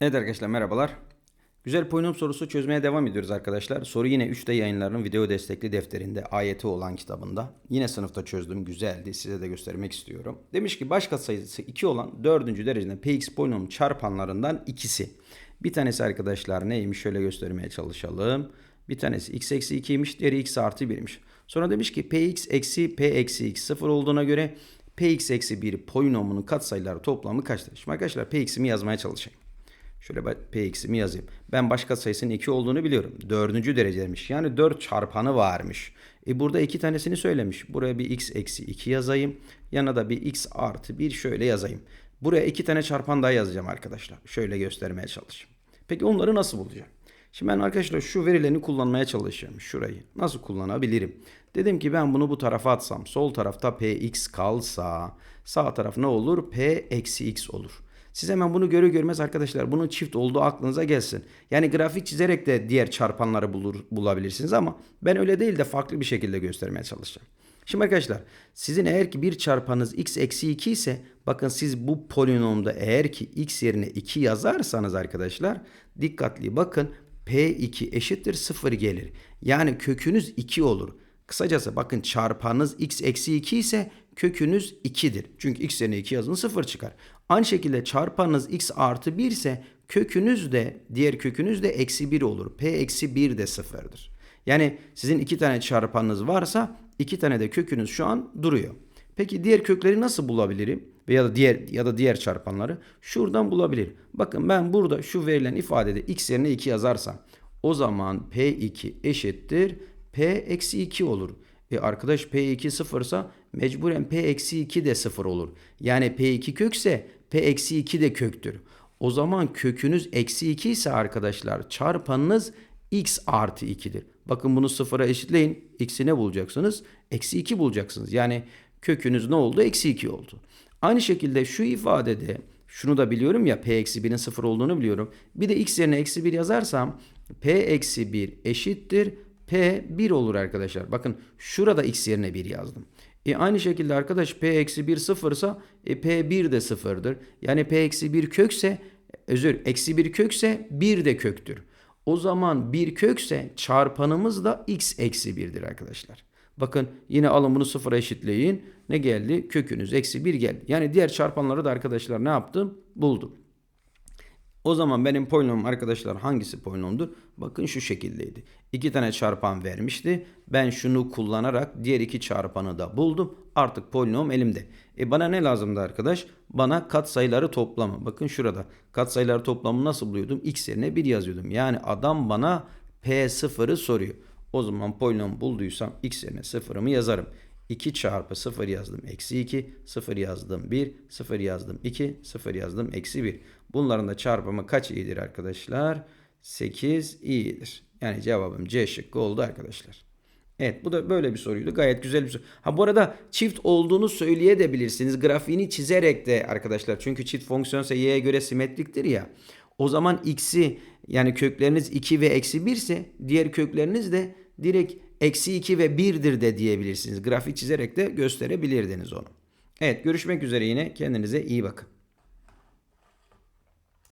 Evet arkadaşlar merhabalar. Güzel polinom sorusu çözmeye devam ediyoruz arkadaşlar. Soru yine 3D yayınlarının video destekli defterinde ayeti olan kitabında. Yine sınıfta çözdüm güzeldi size de göstermek istiyorum. Demiş ki baş katsayısı 2 olan 4. dereceden px polinom çarpanlarından ikisi. Bir tanesi arkadaşlar neymiş şöyle göstermeye çalışalım. Bir tanesi x eksi 2'ymiş diğeri x artı 1'miş. Sonra demiş ki px eksi p eksi x 0 olduğuna göre px eksi 1 polinomunun katsayıları toplamı kaçtır? Şimdi arkadaşlar px'imi yazmaya çalışayım. Şöyle ben px'imi yazayım. Ben başka sayısının 2 olduğunu biliyorum. Dördüncü dereceymiş. Yani 4 çarpanı varmış. E burada iki tanesini söylemiş. Buraya bir x eksi 2 yazayım. Yanına da bir x artı 1 şöyle yazayım. Buraya iki tane çarpan daha yazacağım arkadaşlar. Şöyle göstermeye çalışayım. Peki onları nasıl bulacağım? Şimdi ben arkadaşlar şu verilerini kullanmaya çalışıyorum. Şurayı nasıl kullanabilirim? Dedim ki ben bunu bu tarafa atsam. Sol tarafta px kalsa sağ taraf ne olur? p eksi x olur. Siz hemen bunu görür görmez arkadaşlar bunun çift olduğu aklınıza gelsin. Yani grafik çizerek de diğer çarpanları bulur, bulabilirsiniz ama ben öyle değil de farklı bir şekilde göstermeye çalışacağım. Şimdi arkadaşlar sizin eğer ki bir çarpanınız x eksi 2 ise bakın siz bu polinomda eğer ki x yerine 2 yazarsanız arkadaşlar dikkatli bakın p2 eşittir 0 gelir. Yani kökünüz 2 olur. Kısacası bakın çarpanınız x eksi 2 ise kökünüz 2'dir. Çünkü x yerine 2 yazın 0 çıkar. Aynı şekilde çarpanınız x artı 1 ise kökünüz de diğer kökünüz de eksi 1 olur. P eksi 1 de 0'dır. Yani sizin iki tane çarpanınız varsa iki tane de kökünüz şu an duruyor. Peki diğer kökleri nasıl bulabilirim? Veya da diğer ya da diğer çarpanları şuradan bulabilirim. Bakın ben burada şu verilen ifadede x yerine 2 yazarsam o zaman P2 eşittir P eksi 2 olur. E arkadaş P2 sıfırsa mecburen P eksi 2 de sıfır olur. Yani P2 kökse P eksi 2 de köktür. O zaman kökünüz eksi 2 ise arkadaşlar çarpanınız x artı 2'dir. Bakın bunu sıfıra eşitleyin. X'i ne bulacaksınız? Eksi 2 bulacaksınız. Yani kökünüz ne oldu? Eksi 2 oldu. Aynı şekilde şu ifadede şunu da biliyorum ya P eksi 1'in sıfır olduğunu biliyorum. Bir de x yerine eksi 1 yazarsam P eksi 1 eşittir P 1 olur arkadaşlar. Bakın şurada x yerine 1 yazdım. E aynı şekilde arkadaş P eksi 1 sıfırsa e, P 1 de sıfırdır. Yani P eksi 1 kökse özür eksi 1 kökse 1 de köktür. O zaman 1 kökse çarpanımız da x eksi 1'dir arkadaşlar. Bakın yine alın bunu sıfıra eşitleyin. Ne geldi? Kökünüz eksi 1 geldi. Yani diğer çarpanları da arkadaşlar ne yaptım? Buldum. O zaman benim polinomum arkadaşlar hangisi polinomdur? Bakın şu şekildeydi. İki tane çarpan vermişti. Ben şunu kullanarak diğer iki çarpanı da buldum. Artık polinom elimde. E bana ne lazımdı arkadaş? Bana katsayıları toplamı. Bakın şurada. Katsayıları toplamı nasıl buluyordum? X yerine 1 yazıyordum. Yani adam bana P0'ı soruyor. O zaman polinom bulduysam x yerine sıfırımı yazarım. 2 çarpı 0 yazdım eksi 2, 0 yazdım 1, 0 yazdım 2, 0 yazdım eksi 1. Bunların da çarpımı kaç iyidir arkadaşlar? 8 iyidir. Yani cevabım C şıkkı oldu arkadaşlar. Evet bu da böyle bir soruydu. Gayet güzel bir soru. Ha bu arada çift olduğunu söyleyebilirsiniz. Grafiğini çizerek de arkadaşlar. Çünkü çift fonksiyonsa y'ye göre simetriktir ya. O zaman x'i yani kökleriniz 2 ve eksi 1 ise diğer kökleriniz de direkt eksi 2 ve 1'dir de diyebilirsiniz. Grafik çizerek de gösterebilirdiniz onu. Evet görüşmek üzere yine. Kendinize iyi bakın.